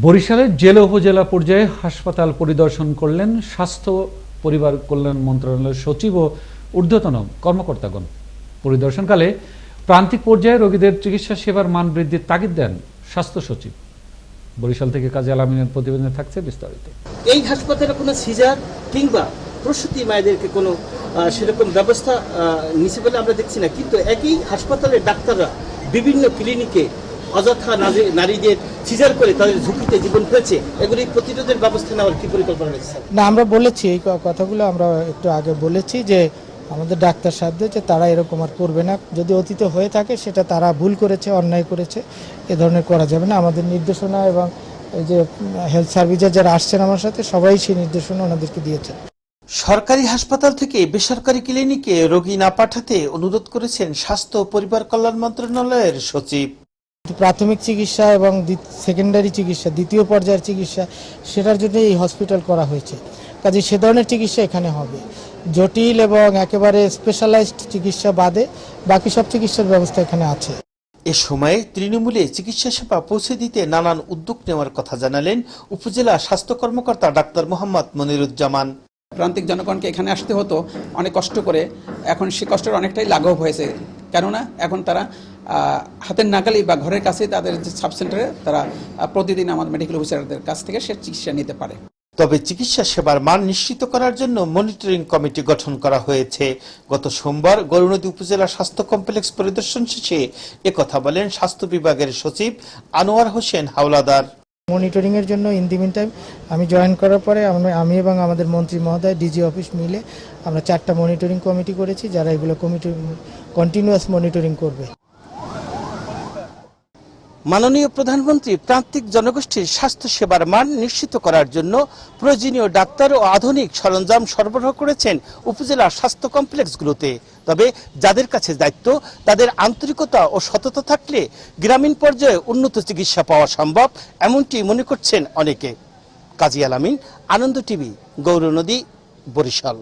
বরিশালের জেলা উপজেলা পর্যায়ে হাসপাতাল পরিদর্শন করলেন স্বাস্থ্য, পরিবার কল্যাণ মন্ত্রণালয়ের সচিব ও ঊর্ধ্বতন কর্মকর্তাগণ। পরিদর্শনকালে প্রান্তিক পর্যায়ে রোগীদের চিকিৎসা সেবার মান বৃদ্ধির তাগিদ দেন স্বাস্থ্য সচিব। বরিশাল থেকে কাজী আলামিনের প্রতিবেদনে থাকছে বিস্তারিত। এই হাসপাতালে কোনো সিজার কিংবা প্রসূতি মায়েদেরকে কোনো সেরকম ব্যবস্থা নিছে বলে আমরা দেখছি না। কিন্তু একই হাসপাতালের ডাক্তাররা বিভিন্ন ক্লিনিকে অযথা নারী- নারীদের সিজার করে তাদের ঝুঁকিতে জীবন ফেলছে এগুলি প্রতিরোধের ব্যবস্থা নেওয়ার কি পরিকল্পনা রয়েছে না আমরা বলেছি এই কথাগুলো আমরা একটু আগে বলেছি যে আমাদের ডাক্তার সাধ্য যে তারা এরকম আর করবে না। যদি অতীতে হয়ে থাকে সেটা তারা ভুল করেছে অন্যায় করেছে এ ধরনের করা যাবে না। আমাদের নির্দেশনা এবং এই যে হেলথ সার্ভিসের যারা আসছেন আমার সাথে সবাই সেই নির্দেশনা ওনাদেরকে দিয়েছেন। সরকারি হাসপাতাল থেকে বেসরকারি ক্লিনিকে রোগী না পাঠাতে অনুরোধ করেছেন স্বাস্থ্য ও পরিবার কল্যাণ মন্ত্রণালয়ের সচিব। প্রাথমিক চিকিৎসা এবং সেকেন্ডারি চিকিৎসা দ্বিতীয় পর্যায়ের চিকিৎসা সেটার জন্য এই হসপিটাল করা হয়েছে। কাজে সে ধরনের চিকিৎসা এখানে হবে। জটিল এবং একেবারে স্পেশালাইজড চিকিৎসা বাদে বাকি সব চিকিৎসার ব্যবস্থা এখানে আছে। এ সময়ে তৃণমূলে চিকিৎসা সেবা পৌঁছে দিতে নানান উদ্যোগ নেওয়ার কথা জানালেন উপজেলা স্বাস্থ্য কর্মকর্তা ডাক্তার মোহাম্মদ মনিরুজ্জামান। প্রান্তিক জনগণকে এখানে আসতে হতো অনেক কষ্ট করে। এখন সে কষ্টের অনেকটাই লাঘব হয়েছে। কেননা এখন তারা হাতের নাগালি বা ঘরের কাছে তাদের যে সাব সেন্টারে তারা প্রতিদিন আমাদের মেডিকেল অফিসারদের কাছ থেকে সে চিকিৎসা নিতে পারে। তবে চিকিৎসা সেবার মান নিশ্চিত করার জন্য মনিটরিং কমিটি গঠন করা হয়েছে। গত সোমবার গরুনদী উপজেলা স্বাস্থ্য কমপ্লেক্স পরিদর্শন শেষে একথা বলেন স্বাস্থ্য বিভাগের সচিব আনোয়ার হোসেন হাওলাদার। মনিটরিং এর জন্য ইন দি মিন টাইম আমি জয়েন করার পরে আমি এবং আমাদের মন্ত্রী মহোদয় ডিজি অফিস মিলে আমরা চারটা মনিটরিং কমিটি করেছি, যারা এগুলো কমিটি কন্টিনিউয়াস মনিটরিং করবে। মাননীয় প্রধানমন্ত্রী প্রান্তিক জনগোষ্ঠীর স্বাস্থ্য সেবার মান নিশ্চিত করার জন্য প্রয়োজনীয় ডাক্তার ও আধুনিক সরঞ্জাম সরবরাহ করেছেন উপজেলা স্বাস্থ্য কমপ্লেক্সগুলোতে। তবে যাদের কাছে দায়িত্ব, তাদের আন্তরিকতা ও সততা থাকলে গ্রামীণ পর্যায়ে উন্নত চিকিৎসা পাওয়া সম্ভব এমনটি মনে করছেন অনেকে। কাজী আলামিন, আনন্দ টিভি, গৌরনদী, বরিশাল।